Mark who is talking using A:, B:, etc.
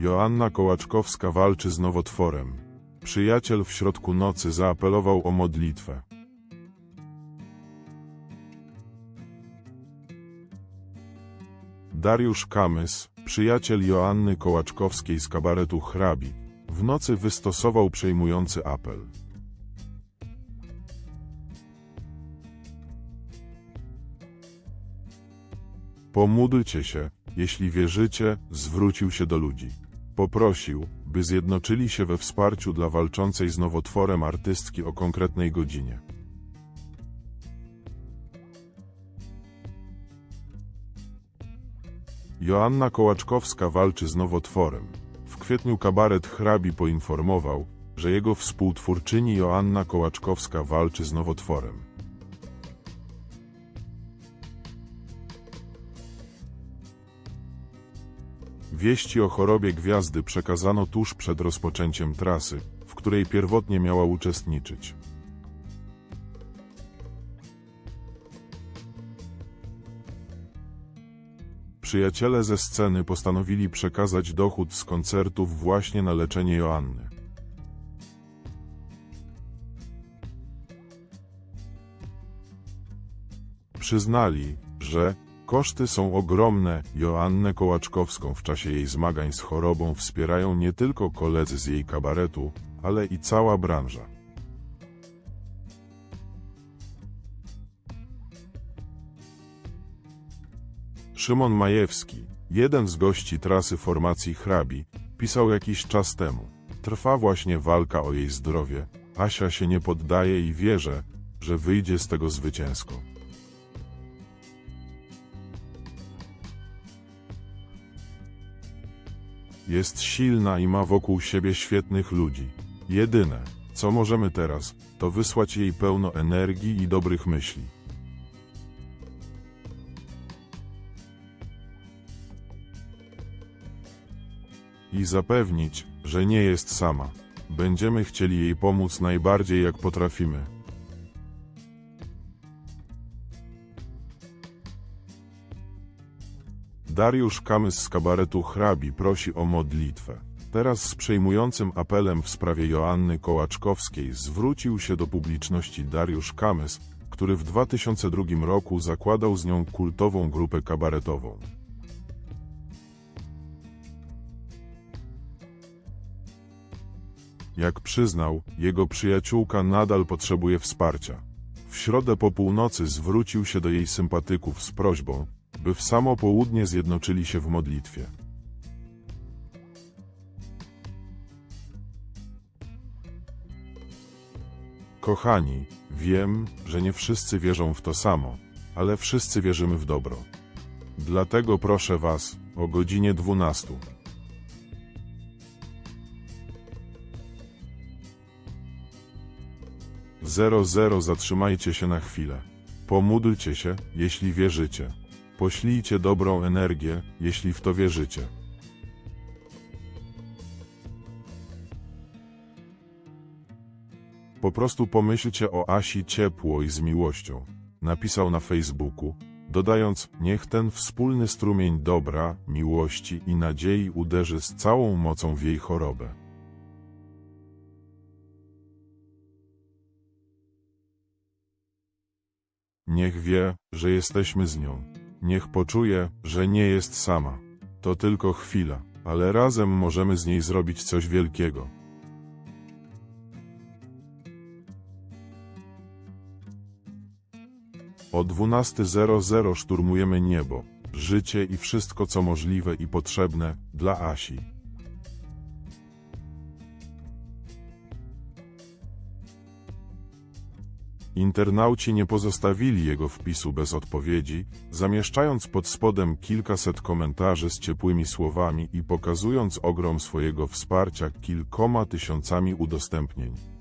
A: Joanna Kołaczkowska walczy z nowotworem. Przyjaciel w środku nocy zaapelował o modlitwę. Dariusz Kamys, przyjaciel Joanny Kołaczkowskiej z kabaretu Hrabi, w nocy wystosował przejmujący apel. Pomódlcie się, jeśli wierzycie, zwrócił się do ludzi. Poprosił, by zjednoczyli się we wsparciu dla walczącej z nowotworem artystki o konkretnej godzinie. Joanna Kołaczkowska walczy z nowotworem. W kwietniu kabaret hrabi poinformował, że jego współtwórczyni Joanna Kołaczkowska walczy z nowotworem. Wieści o chorobie gwiazdy przekazano tuż przed rozpoczęciem trasy, w której pierwotnie miała uczestniczyć. Przyjaciele ze sceny postanowili przekazać dochód z koncertów właśnie na leczenie Joanny. Przyznali, że koszty są ogromne. Joannę Kołaczkowską w czasie jej zmagań z chorobą wspierają nie tylko koledzy z jej kabaretu, ale i cała branża. Szymon Majewski, jeden z gości trasy formacji hrabi, pisał jakiś czas temu. Trwa właśnie walka o jej zdrowie. Asia się nie poddaje i wierzę, że wyjdzie z tego zwycięsko. Jest silna i ma wokół siebie świetnych ludzi. Jedyne, co możemy teraz, to wysłać jej pełno energii i dobrych myśli. I zapewnić, że nie jest sama. Będziemy chcieli jej pomóc najbardziej jak potrafimy. Dariusz Kamys z kabaretu Hrabi prosi o modlitwę. Teraz z przejmującym apelem w sprawie Joanny Kołaczkowskiej zwrócił się do publiczności Dariusz Kamys, który w 2002 roku zakładał z nią kultową grupę kabaretową. Jak przyznał, jego przyjaciółka nadal potrzebuje wsparcia. W środę po północy zwrócił się do jej sympatyków z prośbą, by w samo południe zjednoczyli się w modlitwie. Kochani, wiem, że nie wszyscy wierzą w to samo, ale wszyscy wierzymy w dobro. Dlatego proszę Was o godzinie 12. Zero zero zatrzymajcie się na chwilę. Pomódlcie się, jeśli wierzycie. Poślijcie dobrą energię, jeśli w to wierzycie. Po prostu pomyślcie o Asi ciepło i z miłością. Napisał na Facebooku, dodając, niech ten wspólny strumień dobra, miłości i nadziei uderzy z całą mocą w jej chorobę. Niech wie, że jesteśmy z nią. Niech poczuje, że nie jest sama. To tylko chwila, ale razem możemy z niej zrobić coś wielkiego. O 12.00 szturmujemy niebo, życie i wszystko co możliwe i potrzebne dla Asi. Internauci nie pozostawili jego wpisu bez odpowiedzi, zamieszczając pod spodem kilkaset komentarzy z ciepłymi słowami i pokazując ogrom swojego wsparcia kilkoma tysiącami udostępnień.